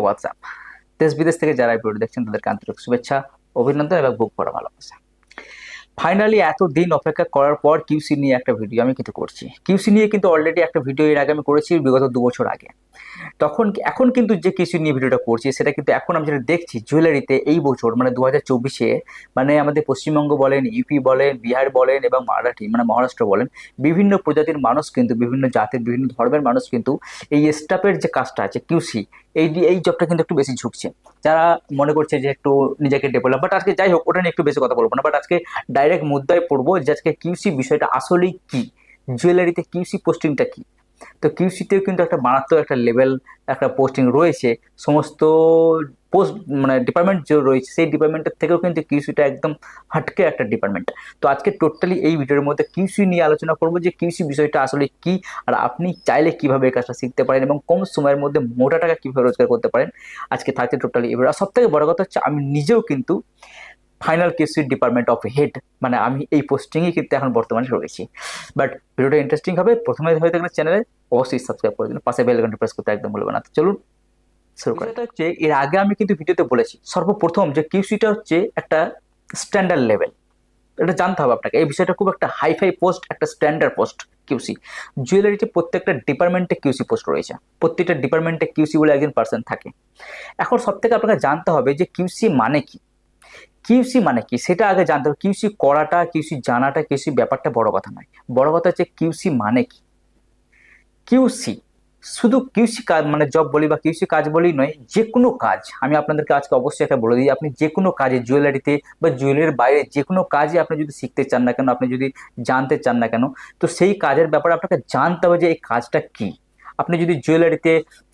WhatsApp দেশ বিদেশ থেকে যারা ভিডিও দেখছেন, তাদেরকে আন্তরিক শুভেচ্ছা, অভিনন্দন এবং বুক ভরা ভালোবাসা। ফাইনালি এতদিন অপেক্ষা করার পর কিউসি নিয়ে একটা ভিডিও আমি কিন্তু করছি। কিউসি নিয়ে কিন্তু অলরেডি একটা ভিডিও এর আগে আমি করেছি, বিগত দু বছর আগে। তখন এখন কিন্তু যে কিউসি নিয়ে ভিডিওটা করছি, সেটা কিন্তু এখন আমি যেটা দেখছি, জুয়েলারিতে এই বছর মানে দু হাজার চব্বিশে মানে আমাদের পশ্চিমবঙ্গ বলেন, ইউপি বলেন, বিহার বলেন এবং মারাঠি মানে মহারাষ্ট্র বলেন, বিভিন্ন প্রজাতির মানুষ কিন্তু, বিভিন্ন জাতির, বিভিন্ন ধর্মের মানুষ কিন্তু এই স্টাফের যে কাজটা আছে কিউসি এই এই জবটা কিন্তু একটু বেশি ঝুঁকছে। যারা মনে করছে যে একটু নিজেকে ডেভেলপ বাট আজকে যাই হোক, ওটা নিয়ে একটু বেশি কথা বলব না বাট আজকে ডাইরেক্ট মুদ্রায় পড়ব যে আজকে কিউসি বিষয়টা আসলেই কি? জুয়েলারিতে কিউসি পোস্টিংটা কি? তো কিউসিতেও কিন্তু একটা মারাত্মক একটা লেভেল একটা পোস্টিং রয়েছে। সমস্ত পোস্ট মানে ডিপার্টমেন্ট যে রয়েছে, সেই ডিপার্টমেন্টের থেকেও কিন্তু কিউসিটা একদম হাটকে একটা ডিপার্টমেন্ট তো আজকে টোটালি এই ভিডিওর মধ্যে কিউসি নিয়ে আলোচনা করব যে কিউসি বিষয়টা আসলে কি, আর আপনি চাইলে কীভাবে এই কাজটা শিখতে পারেন এবং কম সময়ের মধ্যে মোটা টাকা কীভাবে রোজগার করতে পারেন। আজকে থাকছে টোটালি এবার। সব থেকে বড় কথা হচ্ছে, আমি নিজেও কিন্তু final QC department of head মানে আমি এই পোস্টিংয়ে কিন্তু এখন বর্তমানে রয়েছি বাট ভিডিওটা ইন্টারেস্টিং হবে প্রথমে হয়ে থাকলে চ্যানেলে অবশ্যই সাবস্ক্রাইব করে দিন পাশে বেল ঘণ্টা প্রেস করতে একদম ভুলবেন না। তো চলুন শুরু করি হচ্ছে এর আগে আমি কিন্তু ভিডিওতে বলেছি সর্বপ্রথম যে কিউসিটা হচ্ছে একটা স্ট্যান্ডার্ড লেভেল এটা জানতে হবে আপনাকে। এই বিষয়টা খুব একটা হাইফাই পোস্ট একটা স্ট্যান্ডার্ড পোস্ট কিউসি জুয়েলারিতে প্রত্যেকটা ডিপার্টমেন্টে কিউসি পোস্ট রয়েছে। প্রত্যেকটা ডিপার্টমেন্টে কিউসি বলে একজন পার্সন থাকে। এখন সব থেকে আপনাকে জানতে হবে যে কিউসি মানে কি। কিউসি মানে কি? সেটা আগে জানতে হবে। কিউসি করাটা কিউসি জানাটা কিউসি ব্যাপারটা বড় কথা নয়। বড় কথা হচ্ছে কিউসি মানে কি? কিউসি শুধু কিউসি কাজ মানে জব বলি বা কিউসি কাজ বলেই নয় যে কোনো কাজ, আমি আপনাদেরকে আজকে অবশ্যই একটা বলে দিই, আপনি যে কোনো কাজে জুয়েলারিতে বা জুয়েলারির বাইরে যে কোনো কাজে আপনি যদি শিখতে চান না কেন, আপনি যদি জানতে চান না কেন, তো সেই কাজের ব্যাপারে আপনাকে জানতে হবে যে এই কাজটা কী। আপনি যদি জুয়েলারিতে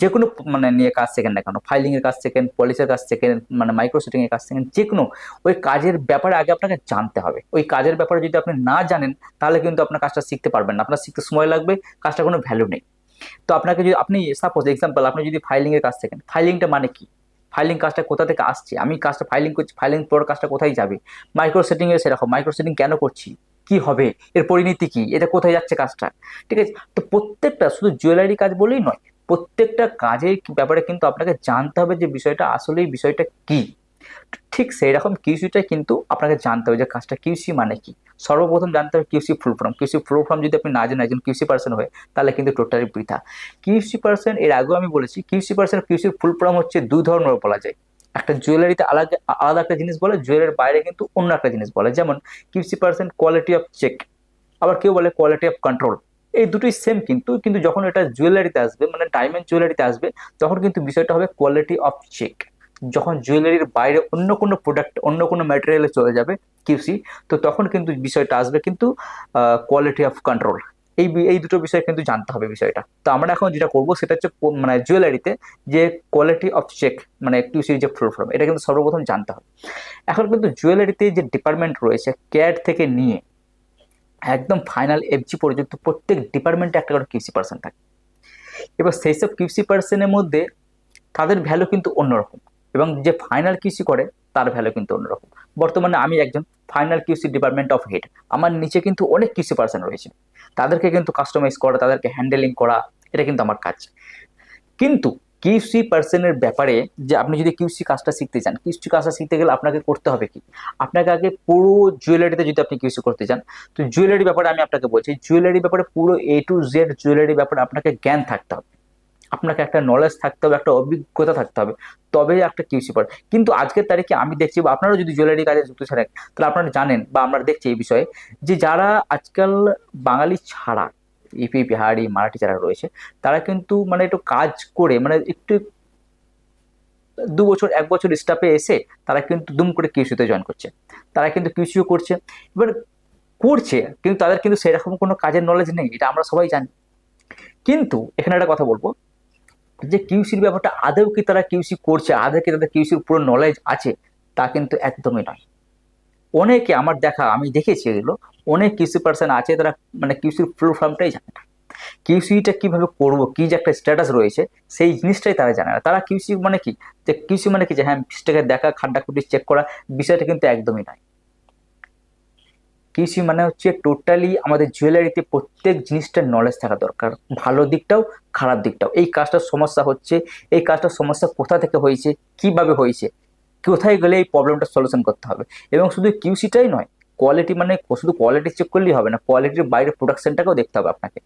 যে কোনো মানে নিয়ে কাজ শেখেন না কেন, ফাইলিংয়ের কাজ শেখেন পলিসের কাজ শেখেন মানে মাইক্রো সেটিংয়ের কাজ শেখেন যে কোনো ওই কাজের ব্যাপারে আগে আপনাকে জানতে হবে। ওই কাজের ব্যাপারে যদি আপনি না জানেন, তাহলে কিন্তু আপনার কাজটা শিখতে পারবেন না। আপনার শিখতে সময় লাগবে কাজটা কোনো ভ্যালু নেই। তো আপনাকে যদি, আপনি সাপোজ এক্সাম্পল আপনি যদি ফাইলিংয়ের কাজ শেখেন, ফাইলিংটা মানে কি? ফাইলিং কাজটা কোথা থেকে আসছে? আমি কাজটা ফাইলিং করছি, ফাইলিং পর কাজটা কোথায় যাবে? মাইক্রো সেটিংয়ে সেরকম মাইক্রো সেটিং কেন করছি? কি হবে? এর পরিণতি কি? এটা কোথায় যাচ্ছে কাজটা? ঠিক আছে? তো প্রত্যেকটা শুধু জুয়েলারি কাজ বলেই নয়, প্রত্যেকটা কাজের ব্যাপারে কিন্তু আপনাকে জানতে হবে যে বিষয়টা আসলে এই বিষয়টা কি। ঠিক সেই রকম কিউসিটাই কিন্তু আপনাকে জানতে হবে যে কাজটা কিউসি মানে কি। সর্বপ্রথম জানতে হবে QC full form. QC full form যদি আপনি না জানেন একজন কিউসি পার্সন হয়, তাহলে কিন্তু টোটালি বৃথা। কিউসি পার্সন, এর আগেও আমি বলেছি, কিউসি পার্সন, কিউসির ফুল ফর্ম হচ্ছে দুই ধরনের বলা যায়। একটা জুয়েলারিতে আলাদা আলাদা একটা জিনিস বলে জুয়েলারির বাইরে কিন্তু অন্য একটা জিনিস বলে। যেমন QC percent quality of check আবার কেউ বলে কোয়ালিটি অফ কন্ট্রোল এই দুটোই সেম কিন্তু কিন্তু যখন এটা জুয়েলারিতে আসবে মানে ডায়মন্ড জুয়েলারিতে আসবে, তখন কিন্তু বিষয়টা হবে কোয়ালিটি অফ চেক যখন জুয়েলারির বাইরে অন্য কোনো প্রোডাক্ট অন্য কোনো ম্যাটেরিয়ালে চলে যাবে কিউসি তো তখন কিন্তু বিষয়টা আসবে কিন্তু কোয়ালিটি অফ কন্ট্রোল এই এই দুটো বিষয় কিন্তু জানতে হবে বিষয়টা। তো আমরা এখন যেটা করব সেটা হচ্ছে মানে জুয়েলারিতে যে কোয়ালিটি অফ চেক মানে কিউসির যে ফুল ফর্ম এটা কিন্তু সর্বপ্রথম জানতে হবে। এখন কিন্তু জুয়েলারিতে যে ডিপার্টমেন্ট রয়েছে ক্যাড থেকে নিয়ে একদম ফাইনাল এফজি পর্যন্ত প্রত্যেক ডিপার্টমেন্টে একটা করে কিউসি পার্সন থাকে। এবার সেই সব কিউসি পার্সনের মধ্যে তাদের ভ্যালু কিন্তু অন্যরকম এবং যে ফাইনাল কিউসি করে, তার ভ্যালু কিন্তু অন্যরকম। বর্তমানে আমি একজন final QC department of head আমার নিচে কিন্তু অনেক কিউসি পার্সন রয়েছে। তাদেরকে কিন্তু কাস্টমাইজ করা, তাদেরকে হ্যান্ডেলিং করা, এটা কিন্তু আমার কাজ। কিন্তু কিউসি পার্সনের ব্যাপারে যে আপনি যদি কিউসি কাজটা শিখতে চান কিউসি কাজটা শিখতে গেলে আপনাকে করতে হবে কি? আপনাকে আগে পুরো জুয়েলারিতে যদি আপনি কিউসি করতে চান, তো জুয়েলারি ব্যাপারে আমি আপনাকে বলছি জুয়েলারি ব্যাপারে পুরো এ টু জেড জুয়েলারি ব্যাপারে আপনাকে জ্ঞান থাকতে হবে। আপনাকে একটা নলেজ থাকতে হবে, একটা অভিজ্ঞতা থাকতে হবে, তবেই একটা কিউসি পড়ে কিন্তু আজকের তারিখে আমি দেখছি বা আপনারাও যদি জুয়েলারি কাজে যুক্ত থাকেন, তাহলে আপনারা জানেন বা আমরা দেখছি এই বিষয়ে যে যারা আজকাল বাঙালি ছাড়া ইপি বিহারি মারাঠি যারা রয়েছে, তারা কিন্তু মানে একটু কাজ করে মানে একটু দু বছর, এক বছর স্টাফে এসে তারা কিন্তু দুম করে কিউসিতে জয়েন করছে। তারা কিন্তু কিউসিও করছে, এবার করছে, কিন্তু তাদের কিন্তু সেরকম কোনো কাজের নলেজ নেই, এটা আমরা সবাই জানি। কিন্তু এখানে একটা কথা বলব যে কিউসির ব্যাপারটা আদৌ কি তারা কিউসি করছে, আদৌ কি তাদের কিউসির পুরো নলেজ আছে, তা কিন্তু একদমই নয়। অনেকে আমার দেখা, আমি দেখেছি এগুলো, অনেক কিউসি পার্সন আছে তারা মানে কিউসির ফুল ফর্মটাই জানে না। কিউসিটা কীভাবে করব, কি যে একটা স্ট্যাটাস রয়েছে, সেই জিনিসটাই তারা জানে না। তারা কিউসি মানে কি? যে কিউসি মানে কি? যে হ্যাঁ দেখা খাড্ডা খুঁটি চেক করা, বিষয়টা কিন্তু একদমই নয়। কিউসি মানে হচ্ছে টোটালি আমাদের জুয়েলারিতে প্রত্যেক জিনিসটার নলেজ থাকা দরকার। ভালো দিকটাও, খারাপ দিকটাও। এই কাজটার সমস্যা হচ্ছে, এই কাজটার সমস্যা কোথা থেকে হয়েছে, কীভাবে হয়েছে, কোথায় গেলে এই প্রবলেমটা সলিউশন করতে হবে? এবং শুধু কিউসিটাই নয় কোয়ালিটি মানে শুধু কোয়ালিটি চেক করলেই হবে না কোয়ালিটির বাইরে প্রোডাকশনটাকেও দেখতে হবে আপনাকে।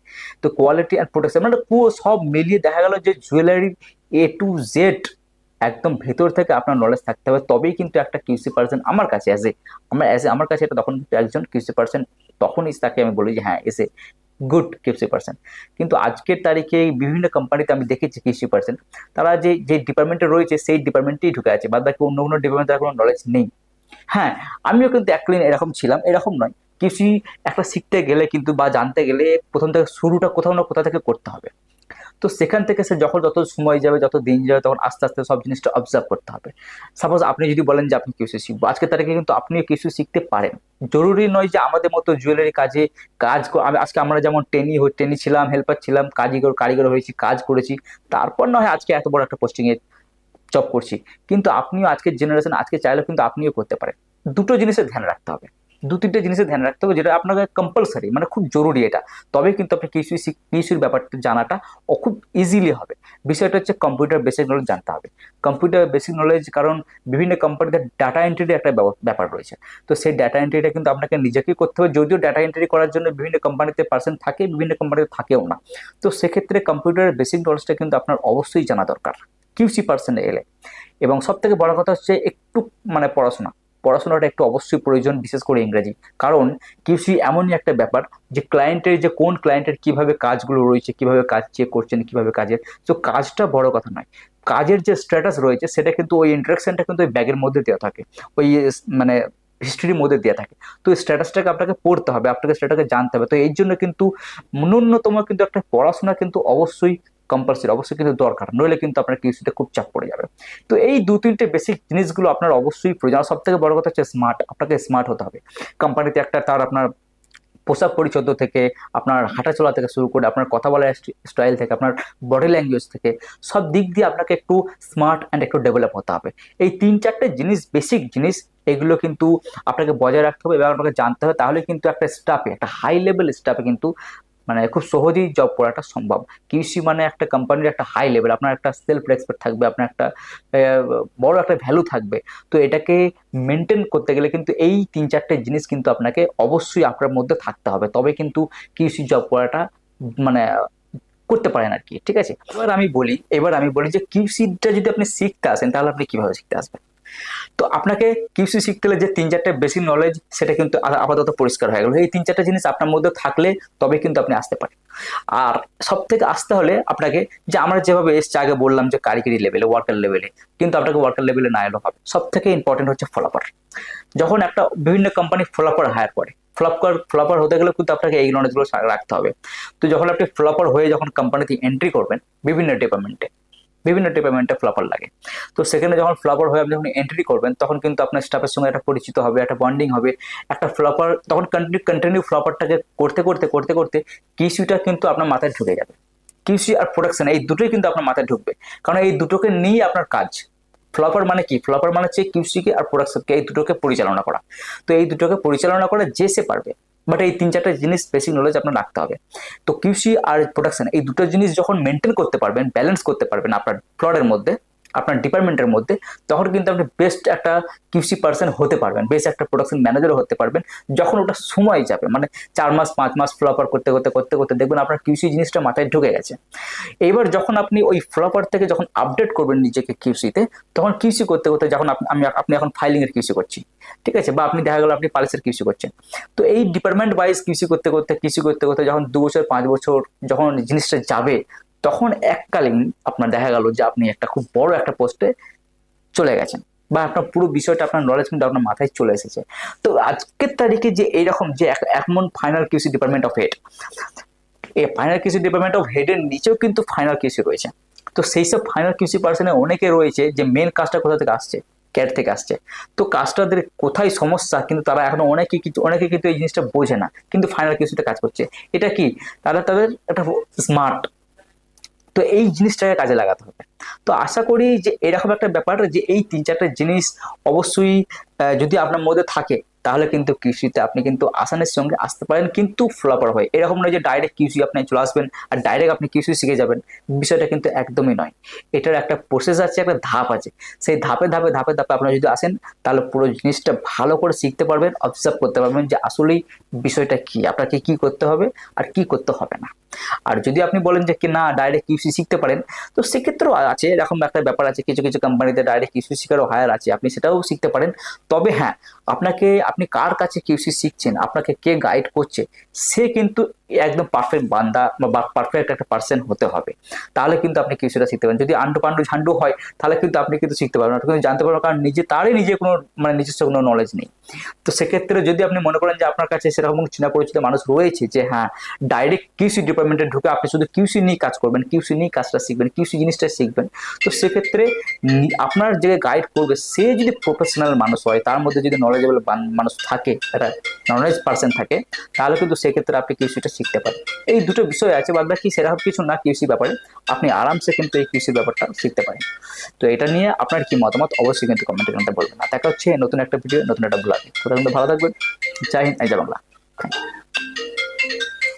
তো কোয়ালিটি অ্যান্ড প্রোডাকশন মানে পুরো সব মিলিয়ে দেখা গেল যে জুয়েলারির এ টু জেড একদম ভেতর থেকে আপনার নলেজ থাকতে হবে। তবেই কিন্তু একটা কিউসি পার্সন আমার কাছে অ্যাজ এ আমার অ্যাজ এ আমার কাছে এটা তখন কিন্তু একজন কিউসি পার্সন তখনই তাকে আমি বলি যে হ্যাঁ as a good QC person কিন্তু আজকের তারিখে বিভিন্ন কোম্পানিতে আমি দেখেছি কিউসি পার্সন তারা যে যে ডিপার্টমেন্টে রয়েছে, সেই ডিপার্টমেন্টেই ঢুকে আছে। বাদ বাকি অন্য কোনো ডিপার্টমেন্টে কোনো নলেজ নেই। হ্যাঁ আমিও কিন্তু একদিন এরকম ছিলাম, এরকম নয়। কিছু একটা শিখতে গেলে কিন্তু বা জানতে গেলে প্রথম থেকে শুরুটা কোথাও না কোথা থেকে করতে হবে। তো সেখান থেকে সে যখন যত সময় যাবে, যত দিন যাবে, তখন আস্তে আস্তে সব জিনিসটা অবজার্ভ করতে হবে। সাপোজ আপনি যদি বলেন যে, আপনি কিছু শিখব আজকে তারিখে কিন্তু আপনিও কিছু শিখতে পারেন। জরুরি নয় যে আমাদের মতো জুয়েলারি কাজে কাজ আমি- আজকে আমরা যেমন টেনি টেনি ছিলাম হেল্পার ছিলাম, কারিগর কারিগর হয়েছি, কাজ করেছি, তারপর নয় আজকে এত বড় একটা পোস্টিংয়ে জব করছি। কিন্তু আপনিও আজকের জেনারেশন আজকে চাইলেও কিন্তু আপনিও করতে পারেন। দুটো জিনিসের ধ্যান রাখতে হবে। দু তিনটে জিনিসের ধ্যান রাখতে হবে যেটা আপনাকে কম্পালসারি মানে খুব জরুরি এটা। তবে কিন্তু আপনি কৃষি কৃষির ব্যাপারটা জানাটা খুব ইজিলি হবে। বিষয়টা হচ্ছে কম্পিউটার বেসিক নলেজ জানতে হবে। কম্পিউটার বেসিক নলেজ কারণ বিভিন্ন কোম্পানিতে ডাটা এন্ট্রির একটা ব্যাপার রয়েছে। তো সেই ডাটা এন্ট্রিটা কিন্তু আপনাকে নিজেকেই করতে হবে। যদিও ডাটা এন্ট্রি করার জন্য বিভিন্ন কোম্পানিতে পার্সন থাকে, বিভিন্ন কোম্পানিতে থাকেও না। তো সেক্ষেত্রে কম্পিউটারের বেসিক নলেজটা কিন্তু আপনার অবশ্যই জানা দরকার। কিউসি পার্সনে এলে। এবং সব থেকে বড় কথা হচ্ছে একটু মানে পড়াশোনা। পড়াশোনাটা একটু অবশ্যই প্রয়োজন, বিশেষ করে ইংরাজি। কারণ কিউসি এমনই একটা ব্যাপার যে ক্লায়েন্টের যে কোন ক্লায়েন্টের কীভাবে কাজগুলো রয়েছে, কীভাবে কাজ চেক করছেন, কীভাবে কাজের। তো কাজটা বড় কথা নয়। কাজের যে স্ট্যাটাস রয়েছে, সেটা কিন্তু ওই ইন্টারাকশনটা কিন্তু ওই ব্যাগের মধ্যে দেওয়া থাকে। ওই মানে হিস্ট্রির মধ্যে দেওয়া থাকে। তো স্ট্যাটাসটাকে আপনাকে পড়তে হবে, আপনাকে সেটাকে জানতে হবে। তো এই জন্য কিন্তু ন্যূনতম কিন্তু একটা পড়াশোনা কিন্তু অবশ্যই কম্পালসারি অবশ্যই কিন্তু দরকার। নইলে কিন্তু আপনার কিউসিতে খুব চাপ পড়ে যাবে। তো এই দু তিনটে বেসিক জিনিসগুলো আপনার অবশ্যই প্রয়োজন। সব থেকে বড় কথা হচ্ছে স্মার্ট আপনাকে স্মার্ট হতে হবে। কোম্পানিতে একটা তার আপনার পোশাক পরিচ্ছদ থেকে, আপনার হাঁটা চলা থেকে শুরু করে, আপনার কথা বলার স্টাইল থেকে, আপনার বডি ল্যাঙ্গুয়েজ থেকে, সব দিক দিয়ে আপনাকে একটু স্মার্ট অ্যান্ড একটু ডেভেলপ হতে হবে। এই তিন চারটে জিনিস বেসিক জিনিস, এগুলো কিন্তু আপনাকে বজায় রাখতে হবে এবং আপনাকে জানতে হবে। তাহলে কিন্তু একটা স্টাফে একটা হাই লেভেল স্টাফে কিন্তু মানে খুব সহজেই জব করাটা সম্ভব। কিউসি মানে একটা কোম্পানির একটা হাই লেভেল আপনার একটা সেলফ রেসপেক্ট থাকবে, আপনার একটা বড় একটা ভ্যালু থাকবে। তো এটাকে মেনটেন করতে গেলে কিন্তু এই তিন চারটে জিনিস কিন্তু আপনাকে অবশ্যই আপনার মধ্যে থাকতে হবে। তবে কিন্তু কিউসি জব করাটা মানে করতে পারেন আর কি ঠিক আছে? এবার আমি বলি, এবার আমি বলি যে কিউসিটা যদি আপনি শিখতে আসেন, তাহলে আপনি কীভাবে শিখতে আসবেন? তো আপনাকে কিউসি শিখতে হলে যে তিন চারটে বেসিক নলেজ সেটা কিন্তু আপাতত পরিষ্কার হয়ে গেল। এই তিন চারটে জিনিস আপনার মধ্যে থাকলে তবে কিন্তু আপনি আসতে পারেন। আর সব থেকে আসতে হলে আপনাকে যে আমরা যেভাবে এসছে, আগে বললাম যে কারিগরি লেভেলে ওয়ার্কার লেভেলে কিন্তু আপনাকে ওয়ার্কার লেভেলে না এলেও হবে। সব থেকে ইম্পর্টেন্ট হচ্ছে ফলাফল। যখন একটা বিভিন্ন কোম্পানি ফলাফল হায়ার করে ফ্লপার ফ্লপার হতে গেলে কিন্তু আপনাকে এই নলেজগুলো রাখতে হবে। তো যখন আপনি ফ্লপার হয়ে যখন কোম্পানিতে এন্ট্রি করবেন, বিভিন্ন ডিপার্টমেন্টে বিভিন্ন ডিপার্টমেন্টে ফ্লপার লাগে। তো সেখানে যখন ফ্লপার হয়ে আপনি যখন এন্ট্রি করবেন, তখন কিন্তু আপনার স্টাফের সঙ্গে একটা পরিচিত হবে, একটা বন্ডিং হবে। একটা ফ্লপার তখন কন্টিনিউ কন্টিনিউ ফ্লপারটাকে করতে করতে করতে করতে কিউসিটা কিন্তু আপনার মাথায় ঢুকে যাবে। কিউসি আর প্রোডাকশন এই দুটোই কিন্তু আপনার মাথায় ঢুকবে। কারণ এই দুটোকে নিয়ে আপনার কাজ। ফ্লপার মানে কি? ফ্লপার মানে হচ্ছে কিউসিকে আর প্রোডাকশনকে এই দুটোকে পরিচালনা করা। তো এই দুটোকে পরিচালনা করা যে সে পারবে বাট এই তিন চারটা জিনিস বেসিক নলেজ আপনার রাখতে হবে। তো কিউসি আর প্রোডাকশন এই দুটো জিনিস যখন মেনটেন করতে পারবেন ব্যালেন্স করতে পারবেন আপনার ফ্লডের মধ্যে আপনার ডিপার্টমেন্টের মধ্যে, তখন কিন্তু আপনি বেস্ট একটা কিউসি পার্সন হতে পারবেন বেস্ট একটা প্রোডাকশন ম্যানেজারও হতে পারবেন, যখন ওটা সময় যাবে মানে চার মাস, পাঁচ মাস ফ্লপার করতে করতে করতে করতে দেখবেন আপনার কিউসি জিনিসটা মাথায় ঢুকে গেছে। এইবার যখন আপনি ওই ফ্লপার থেকে যখন আপডেট করবেন নিজেকে কিউসিতে তখন কিউসি করতে করতে যখন আপনি, আমি, আপনি এখন ফাইলিং এর কিউসি করছি, ঠিক আছে? বা আপনি দেখা গেল আপনি পালিসের কিউসি করছেন। তো এই ডিপার্টমেন্ট ওয়াইজ কিউসি করতে করতে কিউসি করতে করতে যখন দু বছর, পাঁচ বছর যখন জিনিসটা যাবে তখন এককালীন আপনার দেখা গেল যে আপনি একটা খুব বড় একটা পোস্টে চলে গেছেন বা আপনার পুরো বিষয়টা আপনার নলেজ কিন্তু আপনার মাথায় চলে এসেছে। তো আজকের তারিখে যে এইরকম যে এমন final QC department of head এই ফাইনাল কিউসি ডিপার্টমেন্ট অফ হেডের নিচেও কিন্তু ফাইনাল কিউসি রয়েছে। তো সেই সব ফাইনাল কিউসি পার্সনে অনেকে রয়েছে যে মেন কাজটা কোথা থেকে আসছে? ক্যাট থেকে আসছে। তো কাজটাদের কোথায় সমস্যা? কিন্তু তারা এখনও অনেকে কিছু অনেকে কিন্তু এই জিনিসটা বোঝে না। কিন্তু ফাইনাল কিউসিতে কাজ করছে। এটা কি? তারা তাদের একটা স্মার্ট তো এই জিনিসটাকে কাজে লাগাতে হবে। তো আশা করি যে এরকম একটা ব্যাপার যে এই তিন চারটে জিনিস অবশ্যই যদি আপনার মধ্যে থাকে, তাহলে কিন্তু কৃষিতে আপনি কিন্তু আসানের সঙ্গে আসতে পারেন, কিন্তু ফ্লপার হয়। এরকম নয় যে ডাইরেক্ট কৃষি আপনি চলে আসবেন আর ডাইরেক্ট আপনি কৃষি শিখে যাবেন। বিষয়টা কিন্তু একদমই নয়। এটার একটা প্রসেস আছে, একটা ধাপ আছে। সেই ধাপে ধাপে ধাপে ধাপে আপনারা যদি আসেন, তাহলে পুরো জিনিসটা ভালো করে শিখতে পারবেন অবজার্ভ করতে পারবেন যে আসলেই বিষয়টা কি, আপনাকে কি করতে হবে আর কি করতে হবে না। আর যদি আপনি বলেন যে কি না ডাইরেক্ট কিউসি শিখতে পারেন, তো সেক্ষেত্রেও আছে, এরকম একটা ব্যাপার আছে, কিছু কিছু কোম্পানিতে ডাইরেক্ট কিউসি শিখারও হায়ার আছে, আপনি সেটাও শিখতে পারেন। তবে হ্যাঁ আপনাকে, আপনি কার কাছে কিউসি শিখছেন, আপনাকে কে গাইড করছে, সে কিন্তু একদম পারফেক্ট বান্দা বা পারফেক্ট একটা পার্সন হতে হবে। তাহলে কিন্তু আপনি কিউসিটা শিখতে পারেন যদি আন্ডু পান্ডু ঝান্ডু হয়, তাহলে কিন্তু আপনি কিন্তু শিখতে পারবেন না। কিন্তু জানতে পারবেন, কারণ নিজে, তারই নিজে কোনো মানে নিজস্ব কোনো নলেজ নেই। তো সেক্ষেত্রে যদি আপনি মনে করেন যে আপনার কাছে সেরকম চেনা পরিচিত মানুষ রয়েছে যে হ্যাঁ ডাইরেক্ট কিউসি ডিপার্টমেন্টে ঢুকে আপনি শুধু কিউসি নিয়ে কাজ করবেন কিউসি নিয়ে কাজটা শিখবেন কিউসি জিনিসটা শিখবেন। তো সেক্ষেত্রে আপনার যে গাইড করবে, সে যদি প্রফেশনাল মানুষ হয়, তার মধ্যে যদি নলেজেবল মানুষ থাকে, একটা নলেজ পার্সন থাকে, তাহলে কিন্তু সেক্ষেত্রে আপনি কিউসিটা শিখতে পারে। এই দুটো বিষয় আছে, বাদ বাকি সেরকম কিছু না কিউসি ব্যাপারে, আপনি আরামসে কিন্তু এই কিউসি ব্যাপারটা শিখতে পারেন। তো এটা নিয়ে আপনার কি মতামত, অবশ্যই কিন্তু কমেন্টে জানাতে বলবেন। না দেখা হচ্ছে নতুন একটা ভিডিও নতুন একটা ব্লগে তো কিন্তু ভালো থাকবেন। জয় হিন্দ, জয় বাংলা।